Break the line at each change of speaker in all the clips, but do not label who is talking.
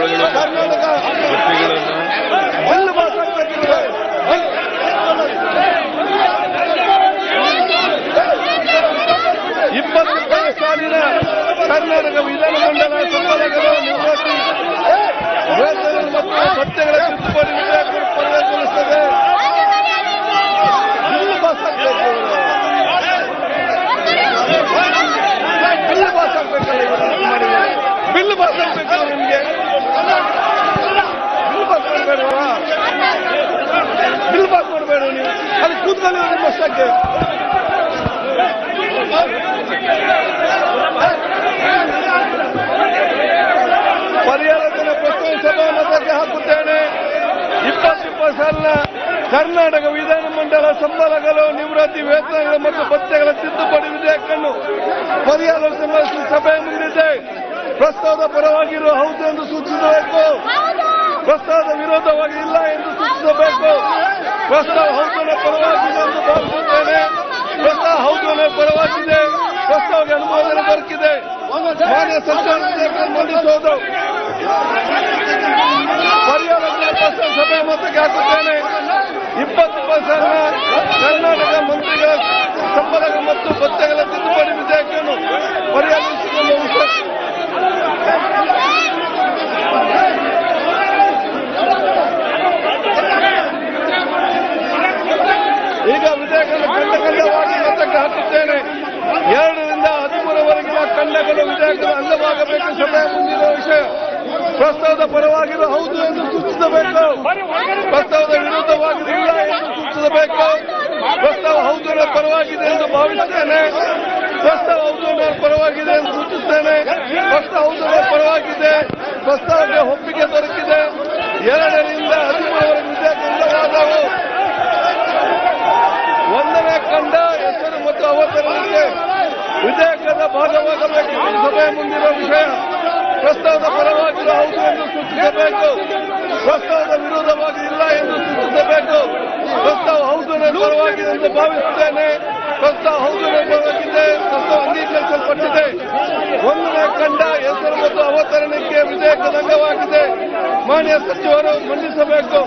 ಸಂಬಳಗಳು
ಇಪ್ಪತ್ತು ಸಾಲಿನ ಕರ್ನಾಟಕ ಕೂತ್ಕೊಳ್ಳಿ ನಿಮ್ಮ ಅಷ್ಟಕ್ಕೆ ಪರಿಹಾರವನ್ನು ಸಭಾಮತಕ್ಕೆ ಹಾಕುತ್ತೇನೆ ಇಪ್ಪತ್ತಿಪ್ಪತ್ತು ಸಾಲಿನ ಕರ್ನಾಟಕ ವಿಧಾನಮಂಡಲ ಸಂಬಳಗಳು, ನಿವೃತ್ತಿ ವೇತನಗಳು ಮತ್ತು ಭತ್ಯೆಗಳ ತಿದ್ದುಪಡಿ ವಿಧೇಯಕವನ್ನು ಪರಿಹಾರ ಸಭೆ ಮುಂದಿದೆ ಪ್ರಸ್ತಾವದ ಪರವಾಗಿರುವ ಹೌದು ಎಂದು ಸೂಚಿಸಬೇಕು. ಪ್ರಸ್ತಾವದ ವಿರೋಧವಾಗಿ ಇಲ್ಲ ಎಂದು ಸೂಚಿಸಬೇಕು. ಪ್ರಸ್ತಾವ ಹೌದನ ಪರವಾಗಿದೆ ಎಂದು ಭಾವಿಸುತ್ತೇನೆ. ಪ್ರಸ್ತಾವ ಹೌದನ ಪರವಾಗಿದೆ ಪ್ರಸ್ತಾವಕ್ಕೆ ಅನುಮೋದನೆ ದೊರಕಿದೆ. ಮಾನ್ಯ ಸರ್ಕಾರ ಮಂಡಿಸುವುದು ಪರಿಹಾರ ಸಭೆ ಮೊತ್ತಕ್ಕೆ ಹಾಕುತ್ತೇನೆ. ಇಪ್ಪತ್ತು ಪರ್ಸೆಂಟ್ ಕರ್ನಾಟಕ ಮಂತ್ರಿಗಳ ಸಂಬಳಗಳು ಮತ್ತು ಪತ್ತೆಗಳ ತಿದ್ದುಪಡಿ ವಿಧೇಯಕವನ್ನು ಪರಿಹರಿಸಿಕೊಂಡು ವಿಷಯ ಈಗ ವಿಧೇಯಕವನ್ನು ಖಂಡ ಖಂಡವಾಗಿ ಮತಕ್ಕೆ ಹಾಕುತ್ತೇನೆ ಎರಡರಿಂದ ಖಂಡಗಳು ವಿಧೇಯಕದ ಅಂಗವಾಗಬೇಕು ಸಭೆಯ ಮುಂದಿರುವ ವಿಷಯ. ಪ್ರಸ್ತಾವದ ಪರವಾಗಿದೆ ಹೌದು ಎಂದು ಸೂಚಿಸಬೇಕು. ಪ್ರಸ್ತಾವದ ವಿರುದ್ಧವಾಗಿದೆ ಇಲ್ಲ ಎಂದು ಸೂಚಿಸಬೇಕು. ಪ್ರಸ್ತಾವ ಹೌದು ಪರವಾಗಿದೆ ಎಂದು ಭಾವಿಸುತ್ತೇನೆ ಪ್ರಸ್ತಾವ ಹೌದು ಪರವಾಗಿದೆ ಎಂದು ಸೂಚಿಸುತ್ತೇನೆ ಪ್ರಸ್ತಾವ ಹೌದು ಪರವಾಗಿದೆ. ಪ್ರಸ್ತಾವಕ್ಕೆ ಒಪ್ಪಿಗೆ ದೊರಕಿದೆ ಎರಡರಿಂದ ಹದಿಮೂರವರೆಗೆ ವಿಧೇಯಕ ಅಂಗವಾದವು ಒಂದನೇ ಕಂಡ ಹೆಸರು ಮತ್ತು ಅವತರಣಕ್ಕೆ ಇದು ಸಭೆಯ ಮುಂದಿರುವ ವಿಷಯ ಪ್ರಸ್ತಾವದ ಪರವಾಗಿ ಹೌದು ಎಂದು ಸೂಚಿಸಬೇಕು ಪ್ರಸ್ತಾವದ ವಿರೋಧವಾಗಿ ಇಲ್ಲ ಎಂದು ಸೂಚಿಸಬೇಕು ಪ್ರಸ್ತಾವ ಹೌದು ಪರವಾಗಿದೆ ಎಂದು ಭಾವಿಸುತ್ತೇನೆ ಪ್ರಸ್ತಾವ ಹೌದು ಪರವಾಗಿದೆ ಪ್ರಸ್ತಾವ ಅಂಗೀಕರಿಸಲ್ಪಟ್ಟಿದೆ ಒಂದನೇ ಕಂಡ ಹೆಸರು ಮತ್ತು ಅವತರಣಕ್ಕೆ ವಿಧೇಯಕದ ಅಂಗವಾಗಿದೆ ಮಾನ್ಯ ಸಚಿವರು ಮಂಡಿಸಬೇಕು.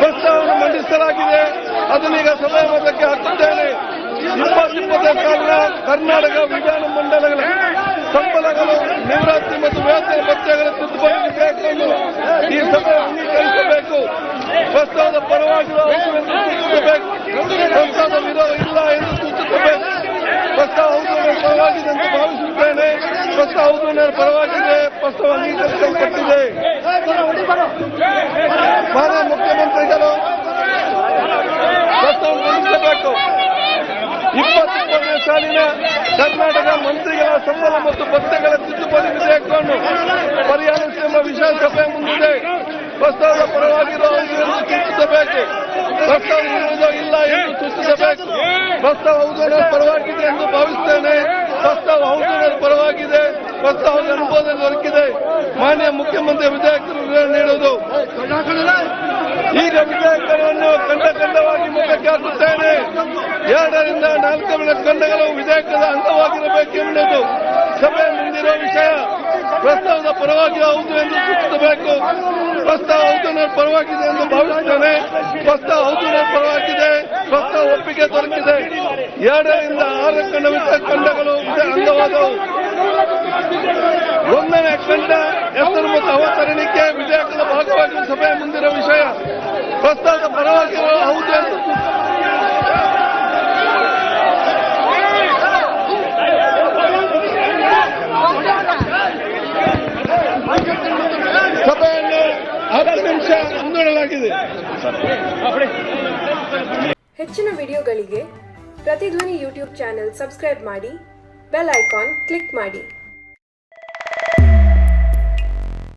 ಪ್ರಸ್ತಾವವನ್ನು ಮಂಡಿಸಲಾಗಿದೆ. ಅದನ್ನೀಗ ಸಭೆ ಇಪ್ಪತ್ತಿಪ್ಪತ್ತನೇ ಸಾಲಿನ ಕರ್ನಾಟಕ ವಿಧಾನ ಮಂಡಲಗಳ ಸಂಬಳಗಳು, ನಿವೃತ್ತಿ ಮತ್ತು ವೇತನ ಭತ್ಯೆಗಳ ತಿದ್ದುಪಡಿ ವಿಧೇಯಕವನ್ನು ಈ ಸಭೆ ಅಂಗೀಕರಿಸಬೇಕು. ಪ್ರಸ್ತಾವದ ಪರವಾಗಿ ಹೌದು ಸೂಚಿಸಬೇಕು. ವಿರೋಧ ಇಲ್ಲ ಎಂದು ಸೂಚಿಸಬೇಕು. ಪ್ರಸ್ತಾವ ಹೌದು ಪರವಾಗಿದೆ ಎಂದು ಭಾವಿಸುತ್ತೇನೆ. ಪ್ರಸ್ತಾವ ಹೌದು ಪರವಾಗಿದೆ. ಪ್ರಸ್ತಾವ ಅಂಗೀಕರಿಸಲ್ಪಟ್ಟಿದೆ ಮಾನ್ಯ ಮುಖ್ಯಮಂತ್ರಿಗಳು ಪ್ರಸ್ತಾವ ಮಂಡಿಸಬೇಕು ಇಪ್ಪತ್ತೊಂದನೇ ಸಾಲಿನ ಕರ್ನಾಟಕ ಮಂತ್ರಿಗಳ ಸಂಬಳ ಮತ್ತು ಭತ್ತೆಗಳ ತಿದ್ದುಪಡಿ ವಿಧೇಯಕವನ್ನು ಪರಿಹರಿಸುವ ವಿಶೇಷ ಸಭೆ ಮುಂದಿದೆ. ಪ್ರಸ್ತಾವದ ಪರವಾಗಿರುವ ಎಂದು ಸೂಚಿಸಬೇಕು ಪ್ರಸ್ತಾವ ಇಲ್ಲ ಎಂದು ಸೂಚಿಸಬೇಕು ಪ್ರಸ್ತಾವ ಹೌದು ಪರವಾಗಿದೆ ಎಂದು ಭಾವಿಸುತ್ತೇನೆ ಪ್ರಸ್ತಾವ ಹೌದು ಪರವಾಗಿದೆ. ಪ್ರಸ್ತಾವದ ಅನುಮೋದನೆ ದೊರಕಿದೆ. ಮಾನ್ಯ ಮುಖ್ಯಮಂತ್ರಿ ವಿಧೇಯಕರು ನೀಡುವುದು ಈಗ ವಿಧೇಯಕವನ್ನು ಕಂಡ ಕಂಡವಾಗಿ ಮುಖಕ್ಕೆ ಹಾಕುತ್ತೇನೆ. ಎರಡರಿಂದ ನಾಲ್ಕು ಖಂಡಗಳು ವಿಧೇಯಕದ ಅಂಗವಾಗಿರಬೇಕೆಂಬುದು ಸಭೆ ಮುಂದಿರುವ ವಿಷಯ. ಪ್ರಸ್ತಾವದ ಪರವಾಗಿ ಹೌದು ಎಂದು ಸೂಚಿಸಬೇಕು. ಪ್ರಸ್ತಾವ ಹೌದು ಪರವಾಗಿದೆ ಎಂದು ಭಾವಿಸುತ್ತೇನೆ. ಪ್ರಸ್ತಾವ ಹೌದು ಪರವಾಗಿದೆ. ಪ್ರಸ್ತಾವ ಒಪ್ಪಿಗೆ ದೊರಕಿದೆ. ಎರಡರಿಂದ ಆರು ಖಂಡ ಖಂಡಗಳು ಅವತರಣಿಕೆ ವಿಧೇಯಕದ ಭಾಗವಾಗಿ ಸಭೆಯ ಮುಂದಿರುವ ವಿಷಯ ಪ್ರಸ್ತಾವದ ಪರವಾಗಿ ಹೌದು ಎಂದು ಸಭೆಯನ್ನು ಹತ್ತು ನಿಮಿಷ ಮುಂದೂಡಲಾಗಿದೆ
ಹೆಚ್ಚಿನ ವಿಡಿಯೋಗಳಿಗೆ ಪ್ರತಿಧ್ವನಿ ಯೂಟ್ಯೂಬ್ ಚಾನೆಲ್ ಸಬ್ಸ್ಕ್ರೈಬ್ ಮಾಡಿ ಬೆಲ್ ಐಕಾನ್ ಕ್ಲಿಕ್ ಮಾಡಿ